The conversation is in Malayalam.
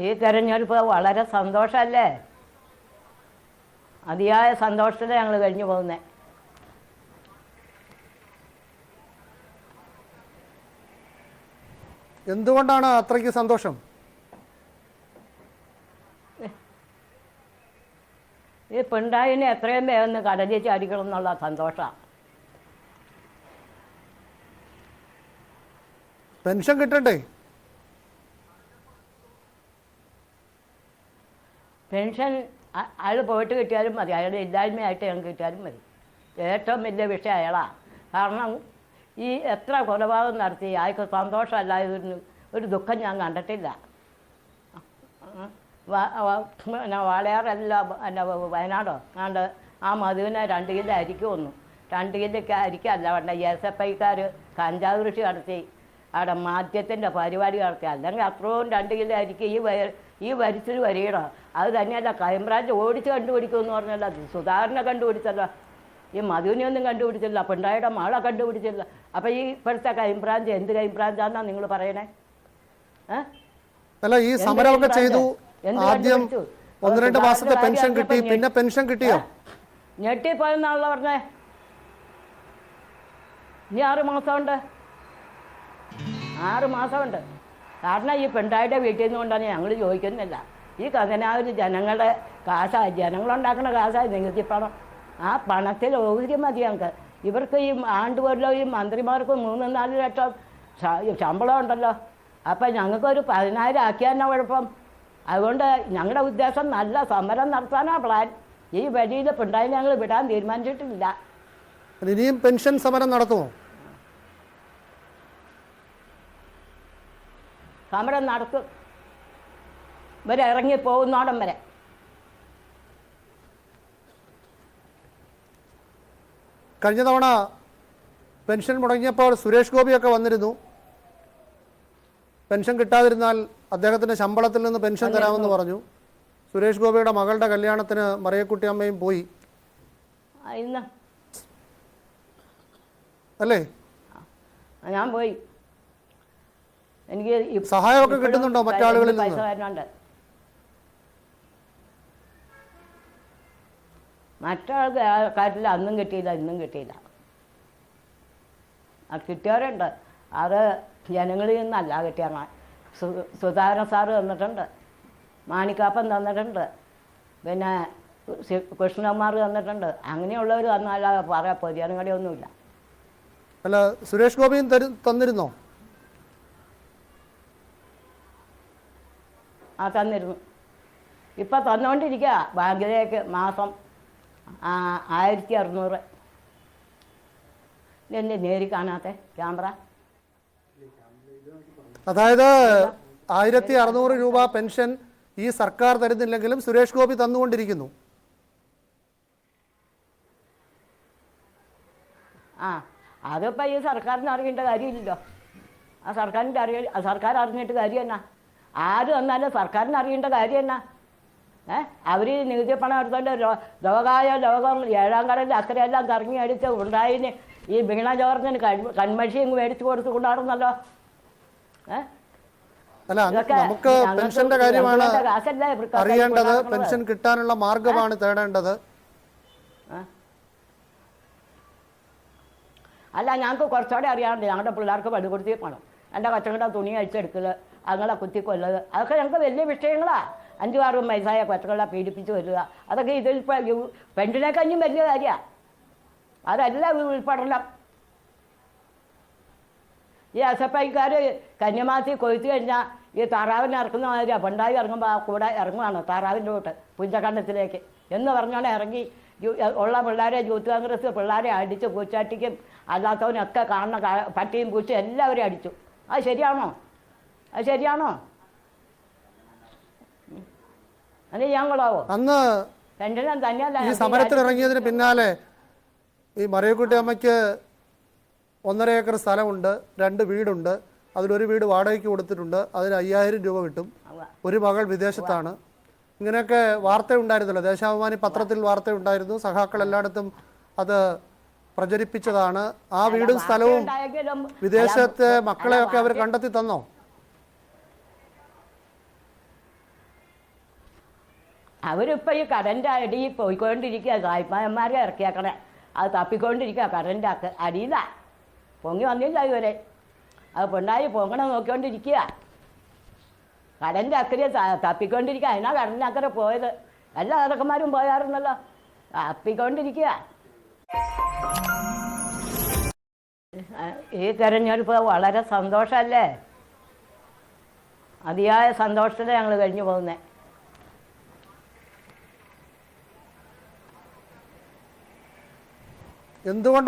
ഈ തെരഞ്ഞെടുപ്പ് വളരെ സന്തോഷമല്ലേ അതിയായ സന്തോഷത്തിൽ ഞങ്ങൾ കഴിഞ്ഞു പോകുന്നത് എന്തുകൊണ്ടാണ് അത്രയ്ക്ക് സന്തോഷം? ഈ പിണറായിനെ എത്രയും വേഗം കടലിൽ ചാടിക്കണം എന്നുള്ള സന്തോഷമാണ് പെൻഷൻ കിട്ടണ്ടേ? പെൻഷൻ അയാൾ പോയിട്ട് കിട്ടിയാലും മതി. അയാൾ ഇല്ലായ്മയായിട്ട് ഞങ്ങൾക്ക് കിട്ടിയാലും മതി. ഏറ്റവും വലിയ വിഷയം അയാളാണ് കാരണം ഈ എത്ര കൊലപാതകം നടത്തി അയാൾക്ക് സന്തോഷമല്ലായതൊരു ഒരു ദുഃഖം ഞാൻ കണ്ടിട്ടില്ല. പിന്നെ വാളയാറല്ല പിന്നെ വയനാടോ? ആണ്ട് ആ മധുവിനെ രണ്ട് കിലോ അരിക്ക് വന്നു രണ്ട് കിലോ അരിക്കല്ല വേണ്ട. എസ് എഫ് ഐക്കാർ കഞ്ചാവ് കൃഷി നടത്തി. അവിടെ മാധ്യത്തിന്റെ പരിപാടി നടത്തി. അല്ലെങ്കിൽ അത്രയും രണ്ട് കിലോ അരിക്ക് ഈ ഈ വരിച്ചിൽ വരികണം അത് തന്നെയല്ല ക്രൈംബ്രാഞ്ച് ഓടിച്ച് കണ്ടുപിടിക്കുമെന്ന് പറഞ്ഞല്ല. സുധാകരനെ കണ്ടുപിടിച്ചല്ല. ഈ മധുവിനെ ഒന്നും കണ്ടുപിടിച്ചില്ല പിണ്ടായുടെ മാള കണ്ടുപിടിച്ചില്ല. അപ്പം ഈ ഇപ്പോഴത്തെ ക്രൈംബ്രാഞ്ച് എന്ത് ക്രൈംബ്രാഞ്ചാണെന്നാണ് നിങ്ങൾ പറയണേ? ഏ? അല്ല ഈ സമരമൊക്കെ ചെയ്തു. ആദ്യം? ഒന്ന് രണ്ട് മാസത്തെ പെൻഷൻ കിട്ടി പിന്നെ പെൻഷൻ കിട്ടിയോ? ഞെട്ടിപ്പോയെന്നാണല്ലോ പറഞ്ഞേ. ഇനി ആറ് മാസമുണ്ട്. ആറ് മാസമുണ്ട്. കാരണം ഈ പെണ്ടായുടെ വീട്ടിൽ നിന്നുകൊണ്ടാണ് ഞങ്ങൾ ചോദിക്കുന്നില്ല. ഈ കഥനാവിന് ജനങ്ങളുടെ കാശായി ജനങ്ങളുണ്ടാക്കുന്ന കാശായി നിങ്ങൾക്ക് പണം. ആ പണത്തിൽ ഓഹരി മതി ഞങ്ങൾക്ക്. ഇവർക്ക് ഈ ആണ്ടുപോലോ ഈ മന്ത്രിമാർക്ക് മൂന്ന് നാല് ലക്ഷം ശമ്പളം ഉണ്ടല്ലോ. അപ്പം ഞങ്ങൾക്കൊരു പതിനായിരം ആക്കിയാൽ കുഴപ്പം? അതുകൊണ്ട് ഞങ്ങളുടെ ഉദ്ദേശം നല്ല സമരം നടത്താനാണ് പ്ലാൻ ഈ വഴിയിൽ പിണ്ടായി ഞങ്ങൾ വിടാൻ തീരുമാനിച്ചിട്ടില്ല. ഇനിയും പെൻഷൻ സമരം നടത്തുമോ സമരം നടത്തും ഇവരെ ഇറങ്ങി പോകുന്നോടം വരെ. കഴിഞ്ഞ തവണ പെൻഷൻ മുടങ്ങിയപ്പോൾ സുരേഷ് ഗോപിയൊക്കെ വന്നിരുന്നു. പെൻഷൻ കിട്ടാതിരുന്നാൽ അദ്ദേഹത്തിന്റെ ശമ്പളത്തിൽ നിന്ന് പെൻഷൻ തരാമെന്ന് പറഞ്ഞു. സുരേഷ് ഗോപിയുടെ മകളുടെ കല്യാണത്തിന് മറിയക്കുട്ടി അമ്മയും പോയി. അല്ലേ? ഞാൻ പോയി. എനിക്ക് സഹായമൊക്കെ കിട്ടുന്നുണ്ടോ മറ്റാളുകളിൽ പൈസ നിന്ന്? തരുന്നുണ്ട് മറ്റാൾക്ക് കാര്യത്തിൽ അന്നും കിട്ടിയില്ല ഇന്നും കിട്ടിയില്ല. ആ കിട്ടിയവരുണ്ട്. അത് ജനങ്ങളിൽ നിന്നല്ല കിട്ടിയ സുധാകരൻ സാറ് തന്നിട്ടുണ്ട്. മാണിക്കാപ്പൻ തന്നിട്ടുണ്ട്. പിന്നെ കൃഷ്ണകുമാർ തന്നിട്ടുണ്ട്. അങ്ങനെയുള്ളവർ തന്നല്ലാതെ പറയാൻ പൊതുജനങ്ങളെയൊന്നുമില്ല അല്ല സുരേഷ് ഗോപിയും തന്നിരുന്നോ? ആ തന്നിരുന്നു. ഇപ്പം തന്നുകൊണ്ടിരിക്കുക ബാങ്കിലേക്ക് മാസം ആയിരത്തി അറുന്നൂറ് എന്നെ നേരി കാണാത്ത ക്യാമറ. അതായത് ആയിരത്തി അറുന്നൂറ് രൂപ പെൻഷൻ ഈ സർക്കാർ തരുന്നില്ലെങ്കിലും സുരേഷ് ഗോപി തന്നുകൊണ്ടിരിക്കുന്നു. ആ അതിപ്പോൾ ഈ സർക്കാരിന് അറിയേണ്ട കാര്യമില്ലല്ലോ. ആ സർക്കാരിന്റെ അറിയ സർക്കാർ അറിഞ്ഞിട്ട് കാര്യം എന്നാ ആര് വന്നാലും സർക്കാരിന് അറിയേണ്ട കാര്യം എന്നാ? ഏ? അവർ നികുതി പണം എടുത്തോണ്ട് ലോകായ ലോകം ഏഴാം കടലിൽ അത്രയെല്ലാം കറങ്ങി അടിച്ച് ഉണ്ടായിന്. ഈ വീണ ജോർജിന് കൺ- ഇങ്ങ് മേടിച്ചു കൊടുത്ത് കൊണ്ടാടുന്നല്ലോ ഏ? അല്ല നമുക്ക് പെൻഷന്റെ കാര്യമാണ് അറിയേണ്ടത്. പെൻഷൻ കിട്ടാനുള്ള മാർഗമാണ് തേടേണ്ടത്. അല്ല ഞങ്ങൾക്ക് കുറച്ചുകൂടെ അറിയാറുണ്ട് ഞങ്ങളുടെ പിള്ളേർക്ക് പടുകൊടുത്തി പണം. എന്റെ കൊച്ചങ്ങളുടെ തുണി അഴിച്ചെടുക്കൽ അങ്ങനെ കുത്തി കൊല്ലത് അതൊക്കെ ഞങ്ങൾക്ക് വലിയ വിഷയങ്ങളാണ് അഞ്ചു ആറും വയസ്സായ കൊച്ചുകളെ പീഡിപ്പിച്ച് വരിക അതൊക്കെ ഇതിൽ കഴിഞ്ഞും വലിയ കാര്യമാണ് അതല്ല ഉൾപ്പെടണം. ഈ എസ് എഫ് ഐക്കാർ കന്യമാസി കൊയ്ത്ത് കഴിഞ്ഞാൽ ഈ താറാവിനെ ഇറക്കുന്ന മാതിരിയാണ് പണ്ടായി ഇറങ്ങുമ്പോൾ ആ കൂടെ ഇറങ്ങുവാണ് താറാവിന്റെ കൂട്ട് പുഞ്ചക്കണ്ടത്തിലേക്ക് എന്ന് പറഞ്ഞാണ് ഇറങ്ങി ഉള്ള പിള്ളേരെ യൂത്ത് കോൺഗ്രസ് പിള്ളേരെ അടിച്ച് പൂച്ചാട്ടിക്കും അല്ലാത്തവനൊക്കെ കാണുന്ന പട്ടിയും പൂച്ചയും എല്ലാവരെയും അടിച്ചു. അത് ശരിയാണോ? അത് ശരിയാണോ. അത് ചെയ്യാൻ കൊള്ളാവോ അന്ന് തന്നെയല്ല ഈ സമരത്തിൽ ഇറങ്ങിയതിന് പിന്നാലെ ഈ മറിയക്കുട്ടി അമ്മയ്ക്ക് ഒന്നര ഏക്കർ സ്ഥലമുണ്ട് രണ്ട് വീടുണ്ട്. അതിലൊരു വീട് വാടകയ്ക്ക് കൊടുത്തിട്ടുണ്ട്. അതിന് അയ്യായിരം രൂപ കിട്ടും. ഒരു മകൾ വിദേശത്താണ്. ഇങ്ങനെയൊക്കെ വാർത്ത ഉണ്ടായിരുന്നല്ലോ ദേശാഭിമാനി പത്രത്തിൽ വാർത്ത ഉണ്ടായിരുന്നു സഖാക്കൾ എല്ലായിടത്തും അത് പ്രചരിപ്പിച്ചതാണ്. ആ വീടും സ്ഥലവും വിദേശത്തെ മക്കളെയൊക്കെ അവർ കണ്ടെത്തി തന്നോ? അവരിപ്പോൾ ഈ കറന്റ് അടി പോയിക്കൊണ്ടിരിക്കുക സായിപ്പായന്മാരെ ഇറക്കിയാക്കണേ. അത് തപ്പിക്കൊണ്ടിരിക്കുക കറന്റ് അക്ക അടിയിലാണ് പൊങ്ങി വന്നില്ല ഇവരെ അത് പൊണ്ടായി പൊങ്ങണം നോക്കിക്കൊണ്ടിരിക്കുക കടന്റെ അക്കരെ തപ്പിക്കൊണ്ടിരിക്കുക അതിനാ കടന്റെ അക്കരെ പോയത്? എല്ലാ അതക്കന്മാരും പോയാറുണ്ടല്ലോ തപ്പിക്കൊണ്ടിരിക്കുക ഈ തെരഞ്ഞെടുപ്പ് വളരെ സന്തോഷമല്ലേ അതിയായ സന്തോഷത്തിലാണ് ഞങ്ങൾ കഴിഞ്ഞു പോകുന്നത് എന്തുകൊണ്ട്